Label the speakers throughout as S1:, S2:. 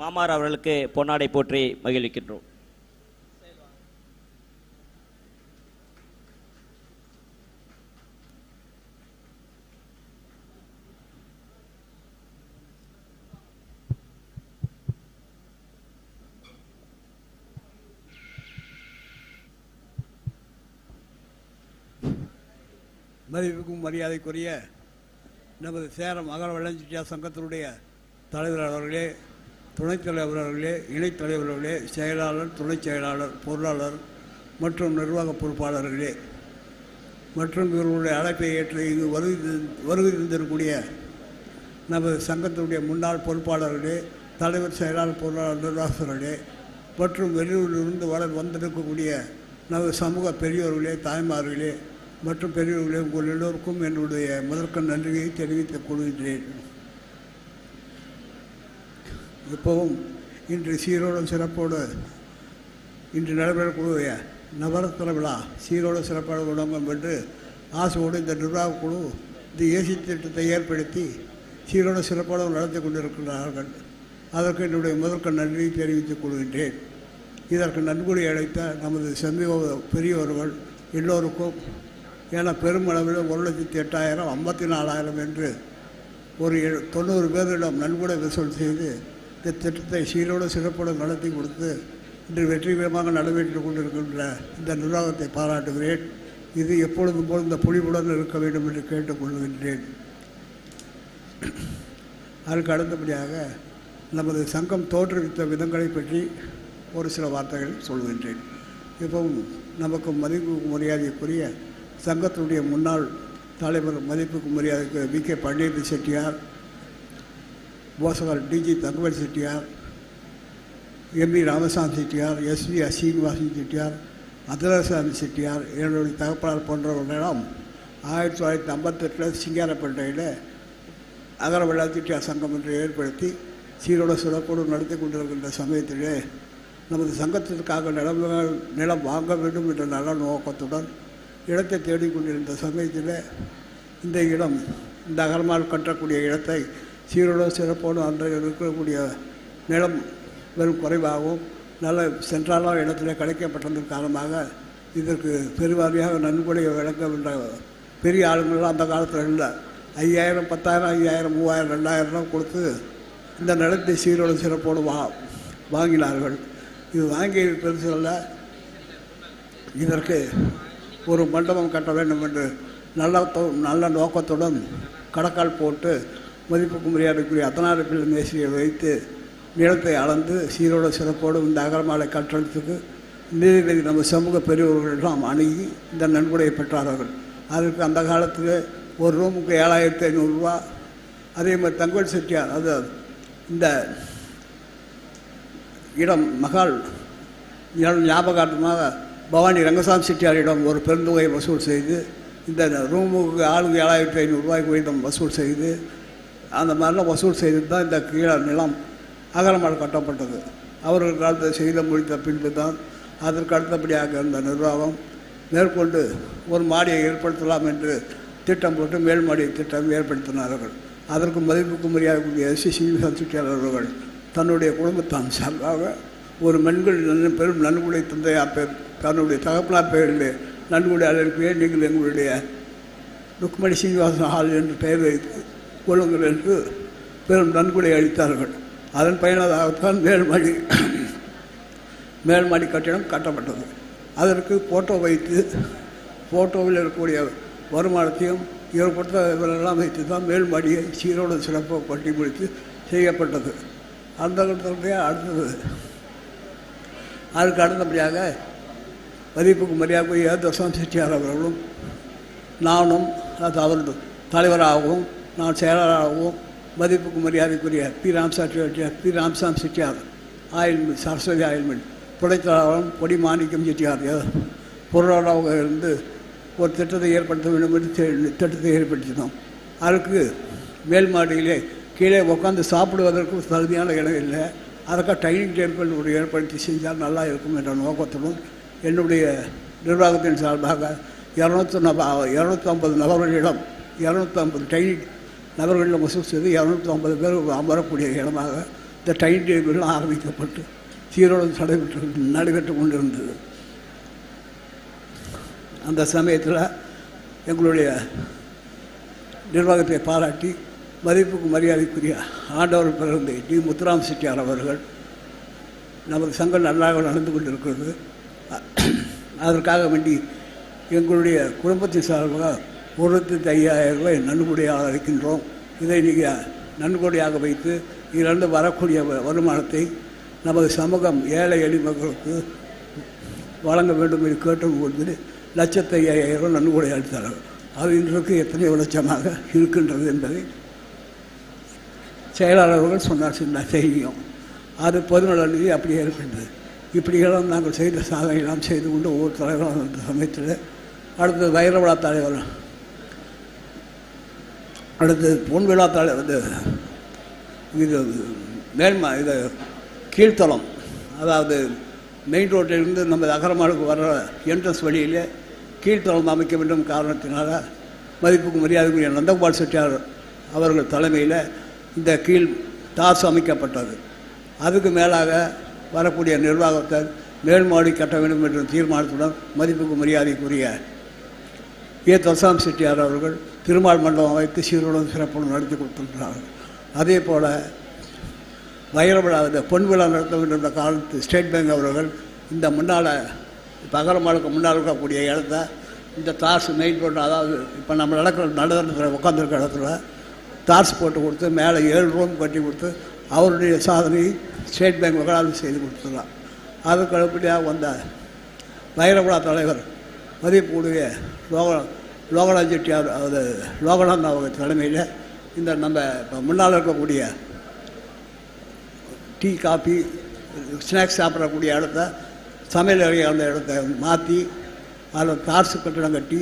S1: மாமார் அவர்களுக்கு பொன்னாடை போற்றி மகிழ்விக்கின்றோம்.
S2: மதிப்புக்கும் மரியாதைக்குரிய நமது சேரம் அகர வெள்ளஞ்சிட்டியார் சங்கத்தினுடைய தலைவர் அவர்களே துணைத் தலைவர் அவர்களே இணைத் தலைவர் அவர்களே செயலாளர் துணைச் செயலாளர் பொருளாளர் மற்றும் நிர்வாக பொறுப்பாளர்களே. மற்றும் இவர்களுடைய அழைப்பை ஏற்று இங்கு வருகை வருகை தந்திருக்கக்கூடிய நமது சங்கத்தினுடைய முன்னாள் பொறுப்பாளர்களே தலைவர் செயலாளர் பொருளாளர் நிர்வாகர்களே மற்றும் வெளியூரிலிருந்து வர வந்திருக்கக்கூடிய நமது சமூக பெரியோர்களே தாய்மார்களே மற்றும் பெரியவர்களே உங்கள் எல்லோருக்கும் என்னுடைய முதற்கண் நன்றியை தெரிவித்துக் கொள்கின்றேன். இப்போவும் இன்று சீரோடும் சிறப்போடு இன்று நடைபெறக்கூடிய நவரத்ன விழா சீரோடு சிறப்பாக விளங்கும் என்று ஆசையோடு இந்த நிர்வாக குழு இந்த ஏசி திட்டத்தை ஏற்படுத்தி சீரோடு சிறப்பாக நடத்தி கொண்டிருக்கிறார்கள். அதற்கு என்னுடைய முதற்கண் நன்றியை தெரிவித்துக் கொள்கின்றேன். இதற்கு நன்கொடை அழைத்த நமது சமீப பெரியவர்கள் எல்லோருக்கும் ஏன்னா பெருமளவில் ஒரு லட்சத்தி எட்டாயிரம் ஐம்பத்தி நாலாயிரம் என்று ஒரு தொண்ணூறு பேரிடம் நன்கொடை வசூல் செய்து இந்த திட்டத்தை சீரோடு சிறப்புடன் நடத்தி கொடுத்து இன்று வெற்றிகரமாக நடைபெற்று கொண்டிருக்கின்ற இந்த நிர்வாகத்தை பாராட்டுகிறேன். இது எப்பொழுதும் போல் இந்த புலிவுடன் இருக்க வேண்டும் என்று கேட்டுக்கொள்கின்றேன் அதற்கு அடுத்தபடியாக நமது சங்கம் தோற்றுவித்த விதங்களை பற்றி ஒரு சில வார்த்தைகள் சொல்கின்றேன். இப்பவும் நமக்கு மதிப்பு மரியாதைக்குரிய சங்கத்தினுடைய முன்னாள் தலைவர் மதிப்புக்கு மரியாதைக்கு V. K. Panditha Chettiar போசகர் TG Thangavel Chettiar MP Ramasamy Chettiar SV Srinivasan Chettiar Athalasamy Chettiar என்னுடைய தகப்பனார் போன்றவர்களிடம் ஆயிரத்தி தொள்ளாயிரத்தி ஐம்பத்தெட்டில் சிங்காரப்பேட்டையில் அகர வெள்ளாத்திட்டியார் சங்கம் என்று ஏற்படுத்தி சீரோட சிறப்போடு நடத்தி கொண்டிருக்கின்ற சமயத்திலே நமது சங்கத்திற்காக நிலம் நிலம் வாங்க வேண்டும் என்ற நல்ல நோக்கத்துடன் இடத்தை தேடிக்கொண்டிருந்த சமயத்தில் இந்த இடம் இந்த அகரமால் கட்டக்கூடிய இடத்தை சீரோட சிறப்போடு அன்றைய இருக்கக்கூடிய நிலம் வெறும் குறைவாகவும் நல்ல சென்றாலான இடத்துல கிடைக்கப்பட்டதன் காரணமாக இதற்கு பெருவாரியாக நன்கொடை வழங்க பெரிய ஆளுங்கள்லாம் அந்த காலத்தில் இல்லை. ஐயாயிரம் பத்தாயிரம் ஐயாயிரம் மூவாயிரம் ரெண்டாயிரம் கொடுத்து இந்த நிலத்தை சீரோட சிறப்போடு வா வாங்கினார்கள். இது வாங்கி பெருசு அல்ல. இதற்கு ஒரு மண்டபம் கட்ட வேண்டும் என்று நல்ல தோ- நல்ல நோக்கத்துடன் கடக்கால் போட்டு மதிப்புக்கு மரியாதைக்குரிய அத்தனாறு பிள்ளை மேசியை வைத்து நிலத்தை அளந்து சீரோட சிறப்போடு இந்த அகரமாலை கட்டடத்துக்கு நீதிபதி நம்ம சமூக பெரியவர்களிடம் அணுகி இந்த நன்கொடையை பெற்றார்கள். அதற்கு அந்த காலத்தில் ஒரு ரூமுக்கு ஏழாயிரத்தி ஐநூறுரூவா அதே மாதிரி தங்கல் செட்டியார் அது இந்த இடம் மகால் ஞாபகார்த்தமாக பவானி ரங்கசாமி செட்டியாரிடம் ஒரு பெருந்தொகையை வசூல் செய்து இந்த ரூமுக்கு ஆளுக்கு ஏழாயிரத்தி ஐநூறுரூவாய்க்கு வீதம் வசூல் செய்து அந்த மாதிரிலாம் வசூல் செய்து தான் இந்த கீழே நிலம் அகலமால் கட்டப்பட்டது. அவர்கள் காலத்தை செய்த முடித்த பின்பு தான் அதற்கு அடுத்தபடியாக இந்த நிர்வாகம் மேற்கொண்டு ஒரு மாடியை ஏற்படுத்தலாம் என்று திட்டம் போட்டு மேல் மாடி திட்டம் ஏற்படுத்தினார்கள். அதற்கு மதிப்புக்கு மரியாதைக்குரிய எஸ் சி சீனிவாசன் செட்டியார் தன்னுடைய குடும்பத்தான் சார்பாக ஒரு மென்கள் நன் பெரும் நன்கொடை தந்தையா பெயர் தன்னுடைய தகப்பனார் பெயரில் நன்கொடை அதற்கு நீங்கள் எங்களுடைய ருக்மணி சீனிவாசன் ஹால் என்று பெயர் வைத்து கொள்ளுங்கள் என்று பெரும் நன்கொடை அளித்தார்கள். அதன் பயனதாகத்தான் மேல்மாடி மேல்மாடி கட்டிடம் கட்டப்பட்டது. அதற்கு ஃபோட்டோ வைத்து ஃபோட்டோவில் இருக்கக்கூடிய வருமானத்தையும் இவர் கொடுத்த இவரெல்லாம் வைத்து தான் மேல்மாடியை சீரோடு சிறப்பாக கட்டி முடித்து செய்யப்பட்டது. அந்த கட்டத்துடைய அடுத்தது அதுக்கு அடுத்தபடியாக மதிப்புக்கு மரியாதைக்குரிய தசாம் செட்டியார் அவர்களும் நானும் அது அவரது தலைவராகவும் நான் செயலராகவும் மதிப்புக்கு மரியாதைக்குரிய P Ramsamy Chettiar P Ramsamy Chettiar oil mill Saraswathi oil mill mill துணைத்தலைவரும் Podi Manickam Chettiar பொருளாளராக இருந்து ஒரு திட்டத்தை ஏற்படுத்த வேண்டும் என்று திட்டத்தை ஏற்படுத்தினோம் அதுக்கு மேல் மாடியிலே கீழே உட்காந்து சாப்பிடுவதற்கு தகுதியான இடம் இல்லை அதற்காக டைனிங் டேபிள் ஒரு ஏற்படுத்தி செஞ்சால் நல்லா இருக்கும் என்ற நோக்கத்துடன் என்னுடைய நிர்வாகத்தின் சார்பாக இரநூத்தி நப இரநூத்தம்பது நபர்களிடம் இரநூத்தம்பது டைனி நபர்களிடம் வசூல் செய்து இரநூத்தி ஐம்பது பேர் அமரக்கூடிய இடமாக இந்த ட்ரைனிங் டேபிள்லாம் ஆரம்பிக்கப்பட்டு சீரோடு நடைபெற்று நடைபெற்று கொண்டிருந்தது. அந்த சமயத்தில் எங்களுடைய நிர்வாகத்தை பாராட்டி மதிப்புக்கு மரியாதைக்குரிய ஆண்டவர் பிறந்த டி. முத்துராம் செட்டியார் அவர்கள் நமது சங்கம் நன்றாக நடந்து கொண்டிருக்கிறது. அதற்காக வேண்டி எங்களுடைய குடும்பத்தின் சார்பாக ஒரு லட்சத்தி ஐயாயிரம் ரூபாய் நன்கொடையாக அளிக்கின்றோம். இதை நீங்கள் நன்கொடையாக வைத்து இதிலிருந்து வரக்கூடிய வருமானத்தை நமது சமூகம் ஏழை எளி மக்களுக்கு வழங்க வேண்டும் என்று கேட்டுக்கொண்டு லட்சத்தி ஐயாயிரம் நன்கொடை அளித்தார்கள். அது இன்றைக்கு எத்தனையோ லட்சமாக இருக்கின்றது என்பதை செயலாளர்கள் சொன்னார் சின்ன செய்யும் அது பொதுநல நிதி அப்படியே இருக்கின்றது. இப்படியெல்லாம் நாங்கள் செய்த சாதனையெல்லாம் செய்து கொண்டு ஒவ்வொரு தலைவரும் அந்த சமயத்தில் அடுத்தது வைரவிழா தலைவர் அடுத்து பொன் விழா தலைவர் இது இது மேல்மா இது கீழ்த்தளம் அதாவது மெயின் ரோட்டிலிருந்து நம்ம அகரமாளுக்கு வர்ற என்ட்ரன்ஸ் வழியிலே கீழ்த்தளம் அமைக்க வேண்டும் காரணத்தினால மதிப்புக்கு மரியாதைக்குரிய நந்தகுமார் செட்டியார் அவர்கள் தலைமையில் இந்த கீழ் தாஸ் அமைக்கப்பட்டது. அதுக்கு மேலாக வரக்கூடிய நிர்வாகத்தை மேல்மாடி கட்ட வேண்டும் என்ற தீர்மானத்துடன் மதிப்புக்கு மரியாதைக்குரிய ஏ தசாம் செட்டியார் அவர்கள் திருமால் மண்டபம் வைத்து சீருடன் சிறப்புடன் நடத்தி கொடுத்திருக்கிறார்கள். அதே போல் வைர பொன் விழா நடத்த வேண்டும் என்ற காலத்து ஸ்டேட் பேங்க் அவர்கள் இந்த முன்னால் இப்போ முன்னால் இருக்கக்கூடிய இடத்த இந்த தாசு மெயின் ரோடு அதாவது இப்போ நம்ம நடக்கிற நடந்துற உட்காந்துருக்க இடத்துல தார்ஸ் போட்டு கொடுத்து மேலே ஏழு ரூம் கட்டி கொடுத்து அவருடைய சாதனையை ஸ்டேட் பேங்க் வகலால் செய்து கொடுத்துருந்தார் அதுக்கு அடுப்படியாக வந்த வைரகுடா தலைவர் மதிப்புடைய லோக லோகநாத் செட்டியார் அது லோகநாத் அவங்க தலைமையில் இந்த நம்ம இப்போ முன்னால் இருக்கக்கூடிய டீ காஃபி ஸ்நாக்ஸ் சாப்பிடக்கூடிய இடத்த சமையல் அறை அந்த இடத்த மாற்றி அதில் தார்சு கட்டடம் கட்டி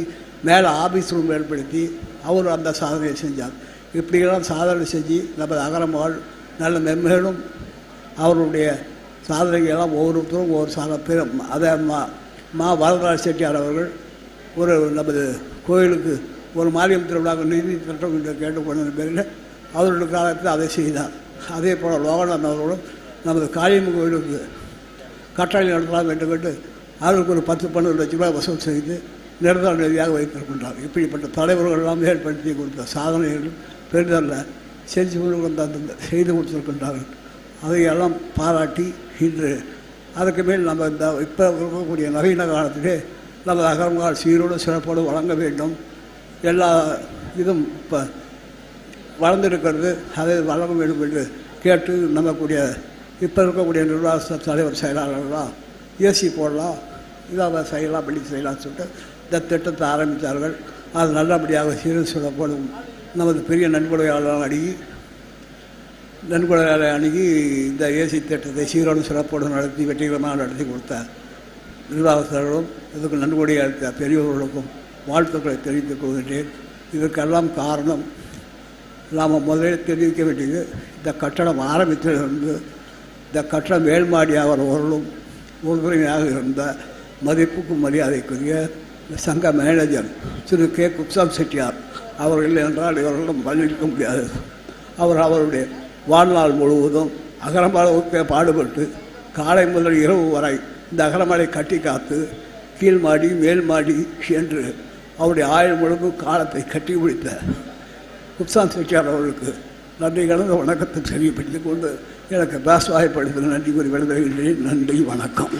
S2: மேலே ஆஃபீஸ் ரூம் ஏற்படுத்தி அவர் அந்த சாதனையை செஞ்சார். இப்படியெல்லாம் சாதனை செஞ்சு நமது அகரமாள் நல்ல மென்மேலும் அவருடைய சாதனைகள்லாம் ஒவ்வொருத்தரும் ஒவ்வொரு சாதனை பேர் அதை மா மா வரதராஜ செட்டியார் அவர்கள் ஒரு நமது கோயிலுக்கு ஒரு மாரியம் திருவிழாவுக்கு நிதி திட்டம் என்று கேட்டுக்கொண்ட பேரில் அவருடைய காலத்தில் அதை செய்தார். அதே போல் லோகநாதன் அவர்களும் நமது காளியம்மன் கோயிலுக்கு கட்டளை நடத்தலாம் என்று கேட்டு அவருக்கு ஒரு பத்து பன்னெண்டு லட்ச ரூபாய் வசூல் செய்து நிரந்தர நிதியாக வைத்திருக்கின்றார். இப்படிப்பட்ட தலைவர்கள் எல்லாம் ஏற்படுத்தி கொடுத்த சாதனைகள் பெரிதல்ல. செஞ்சு கொண்டு அந்த செய்து கொடுத்துருக்கின்றார்கள் அதையெல்லாம் பாராட்டி இன்று அதுக்கு மேல் நம்ம இந்த இப்போ இருக்கக்கூடிய நவீன காலத்திலே நம்ம அகரங்கால் சீரோடு சிறப்போடு வழங்க வேண்டும். எல்லா இதுவும் இப்போ வளர்ந்திருக்கிறது. அதை வழங்க வேண்டும் என்று கேட்டு நம்மக்கூடிய இப்போ இருக்கக்கூடிய நிர்வாக தலைவர் செயலாளர்களாக ஏசி போடலாம் இதாக செய்யலாம் அப்படி செய்யலாம்னு சொல்லிட்டு இந்த திட்டத்தை ஆரம்பித்தார்கள். அது நல்லபடியாக சீரும் சிறப்போடும் நமது பெரிய நன்கொடையாளர் அணுகி நன்கொடையாளரை அணுகி இந்த ஏசி திட்டத்தை சீரோடு சிறப்போடு நடத்தி வெற்றிகரமாக நடத்தி கொடுத்த நிர்வாகத்தினரும் இதுக்கு நன்கொடை அளித்த பெரியவர்களுக்கும் வாழ்த்துக்களை தெரிவித்துக் கொள்கின்றேன். இதற்கெல்லாம் காரணம் நாம் முதலில் தெரிவிக்க வேண்டியது இந்த கட்டடம் ஆரம்பித்திலிருந்து இந்த கட்டடம் மேல்மாடியாகிறவர்களும் உறுதுணையாக இருந்த மதிப்புக்கும் மரியாதைக்குரிய இந்த சங்க மேனேஜர் திரு கே. குப்சாம் செட்டியார் அவர்கள் என்றால் இவர்களிடம் பதிலளிக்க முடியாது அவர் அவருடைய வாழ்நாள் முழுவதும் அகரமாளவுக்கு பாடுபட்டு காலை முதல் இரவு வரை இந்த அகரமலை கட்டி காத்து கீழ் மாடி மேல் மாடி என்று அவருடைய ஆயுள் முழுவதும் காலத்தை கட்டி முடித்த குப்சான் செட்டியார் அவர்களுக்கு நன்றி கலந்த வணக்கத்தை தெரியப்படுத்திக் கொண்டு எனக்கு பேச வாய்ப்படுத்த நன்றி கூறி விளைவுகின்றேன் நன்றி வணக்கம்.